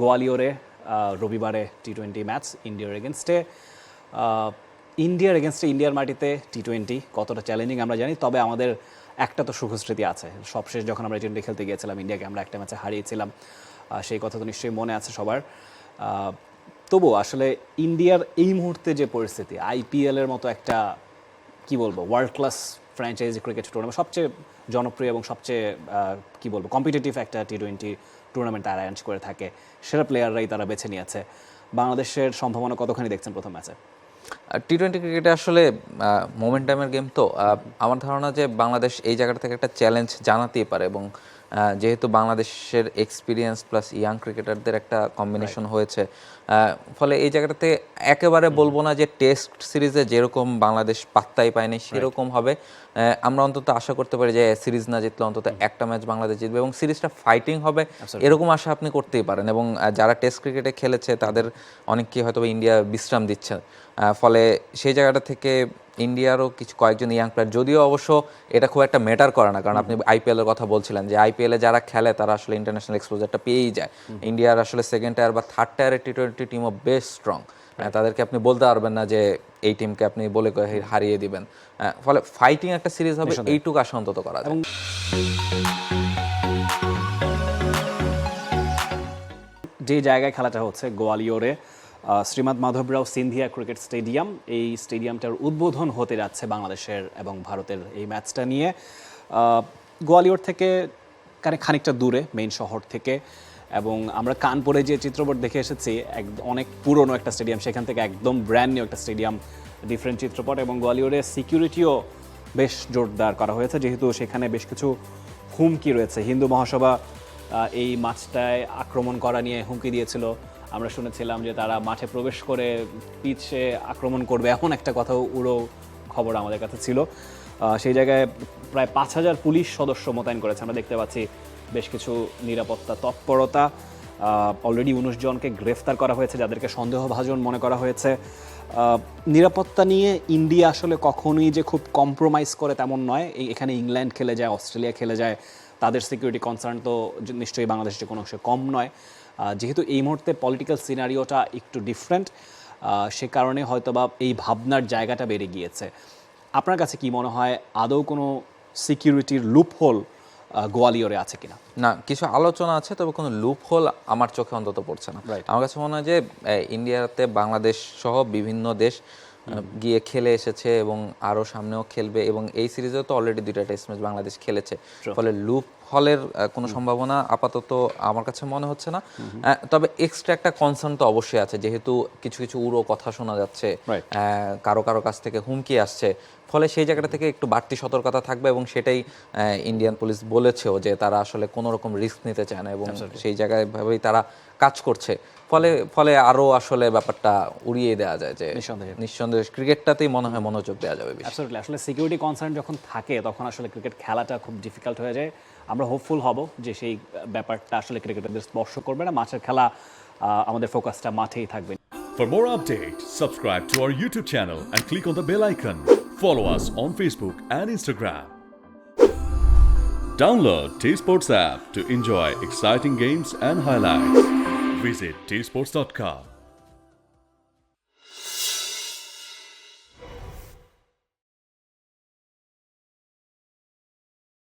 গোয়ালিয়রে রবিবারে T twenty match ইন্ডিয়ার এগেনস্টে ইন্ডিয়ার এগেনস্টে ইন্ডিয়ার মাটিতে টি টোয়েন্টি কতটা চ্যালেঞ্জিং আমরা জানি, তবে আমাদের একটা তো সুখস্মৃতি আছে। সবশেষ যখন আমরা টি টোয়েন্টি খেলতে গিয়েছিলাম ইন্ডিয়াকে আমরা একটা ম্যাচে হারিয়েছিলাম। সেই কথা তো নিশ্চয়ই মনে আছে সবার। তবু আসলে ইন্ডিয়ার এই মুহূর্তে যে পরিস্থিতি আইপিএলের মতো একটা, কি বলব world class franchise cricket tournament সবচেয়ে জনপ্রিয় এবং সবচেয়ে কি বলব কম্পিটিটিভ একটা টি টোয়েন্টি টুর্নামেন্ট তারা অ্যারেঞ্জ করে থাকে, সেরা প্লেয়াররাই তারা বেছে নিয়েছে। বাংলাদেশের সম্ভাবনা কতখানি দেখছেন প্রথম ম্যাচে টি টোয়েন্টি ক্রিকেটে আসলে মোমেন্টামের গেম তো আমার ধারণা যে বাংলাদেশ এই জায়গাটা থেকে একটা চ্যালেঞ্জ জানাতেই পারে এবং যেহেতু বাংলাদেশের এক্সপিরিয়েন্স প্লাস ইয়াং ক্রিকেটারদের একটা কম্বিনেশন হয়েছে ফলে এই জায়গাটাতে একেবারে বলব না যে টেস্ট সিরিজে যেরকম বাংলাদেশ পাত্তাই পায়নি সেরকম হবে। আমরা অন্তত আশা করতে পারি যে সিরিজ না জিতলে অন্তত একটা ম্যাচ বাংলাদেশ জিতবে এবং সিরিজটা ফাইটিং হবে এরকম আশা আপনি করতেই পারেন এবং যারা টেস্ট ক্রিকেটে খেলেছে তাদের অনেককে হয়তো বা ইন্ডিয়া বিশ্রাম দিচ্ছে। ফলে সেই জায়গাটা থেকে ইন্ডিয়ারও কিছু কয়েকজন ইয়াং প্লেয়ার যদিও অবশ্য এটা খুব একটা ম্যাটার করে না কারণ আপনি আইপিএল এর কথা বলছিলেন যে আইপিএল এ যারা খেলে তারা আসলে ইন্টারন্যাশনাল এক্সপোজারটা পেয়েই যায়। ইন্ডিয়ার আসলে সেকেন্ড টায়ার বা থার্ড টায়ারের টি টোয়েন্টি টিমও বেশ স্ট্রং তাদেরকে আপনি বলতে পারবেন না যে এই টিমকে আপনি বলে হারিয়ে দিবেন। আহ, ফলে ফাইটিং একটা সিরিজ হবে এইটুকু আশা অন্তত করা যায়। যে জায়গায় খেলাটা হচ্ছে গোয়ালিয়রে আহ, শ্রীমৎ মাধবরাও সিন্ধিয়া ক্রিকেট স্টেডিয়াম। এই স্টেডিয়ামটার উদ্বোধন হতে যাচ্ছে বাংলাদেশের এবং ভারতের এই ম্যাচটা নিয়ে। গোয়ালিয়র থেকে কানে খানিকটা দূরে মেইন শহর থেকে। এবং আমরা কানপুরে যে চিত্রপট দেখে এসেছি এক অনেক পুরনো একটা স্টেডিয়াম সেখান থেকে একদম ব্র্যান্ড নিউ একটা স্টেডিয়াম ডিফারেন্ট চিত্রপট এবং গোয়ালিয়রের সিকিউরিটিও বেশ জোরদার করা হয়েছে যেহেতু সেখানে বেশ কিছু হুমকি রয়েছে। হিন্দু মহাসভা এই মাঠটায় আক্রমণ করা নিয়ে হুমকি দিয়েছিল। আমরা শুনেছিলাম যে তারা মাঠে প্রবেশ করে পিচে আক্রমণ করবে, এমন একটা কথা উড়ো খবর আমাদের কাছে ছিল। সেই জায়গায় প্রায় পাঁচ হাজার পুলিশ সদস্য মোতায়েন করেছে। আমরা দেখতে পাচ্ছি বেশ কিছু নিরাপত্তা তৎপরতা। অলরেডি উনিশ জনকে গ্রেফতার করা হয়েছে, যাদেরকে সন্দেহভাজন মনে করা হয়েছে। নিরাপত্তা নিয়ে ইন্ডিয়া আসলে কখনোই যে খুব কম্প্রোমাইজ করে তেমন নয়। এখানে ইংল্যান্ড খেলে যায়, অস্ট্রেলিয়া খেলে যায় তাদের সিকিউরিটি কনসার্ন তো নিশ্চয়ই বাংলাদেশের কোনো অংশে কম নয়। যেহেতু এই মুহূর্তে পলিটিক্যাল সিনারিওটা একটু ডিফারেন্ট সে কারণে হয়তোবা এই ভাবনার জায়গাটা বেড়ে গিয়েছে। আপনার কাছে কি মনে হয় আদৌ কোনো সিকিউরিটির লুপহোল গোয়ালিয়রে আছে কিনা? না কিছু আলোচনা আছে তবে কোনো লুপ হোল আমার চোখে অন্তত পড়ছে না. আমার কাছে মনে হয় যে ইন্ডিয়াতে বাংলাদেশ সহ বিভিন্ন দেশ গিয়ে খেলে এসেছে এবং আরও সামনেও খেলবে এবং এই সিরিজেও তো অলরেডি দুইটা টেস্ট ম্যাচ বাংলাদেশ খেলেছে। ফলে লুপ আহ, কোনো সম্ভাবনা আপাতত আমার কাছে মনে হচ্ছে না। তবে এক্সট্রা একটা কনসার্ন তো অবশ্যই আছে যেহেতু কিছু কিছু উড়ো কথা শোনা যাচ্ছে কারও কারও কাছ থেকে হুমকি আসছে। ফলে সেই জায়গাটা থেকে একটু বাড়তি সতর্কতা থাকবে এবং সেটাই ইন্ডিয়ান পুলিশ বলেছেও যে তারা আসলে কোনো রকম রিস্ক নিতে চায় না এবং সেই জায়গায় ভাবেই তারা কাজ করছে। ফলে ফলে আরও আসলে ব্যাপারটা উড়িয়ে দেওয়া যায় যে নিঃসন্দেহে। নিঃসন্দেহে ক্রিকেটটাতেই মনে হয় মনোযোগ দেওয়া যাবে আসলে সিকিউরিটি কনসার্ন যখন থাকে তখন আসলে ক্রিকেট খেলাটা খুব ডিফিকাল্ট হয়ে যায়। আমরা হোপফুল হব যে সেই ব্যাপারটা আসলে ক্রিকেটারদের স্পর্শ করবে না মাঠের খেলা আমাদের ফোকাসটা মাঠেই থাকবে For more updates, subscribe to our YouTube channel and click on the bell icon. Follow us on Facebook and Instagram. Download T Sports app to enjoy exciting games and highlights. Visit tsports.com.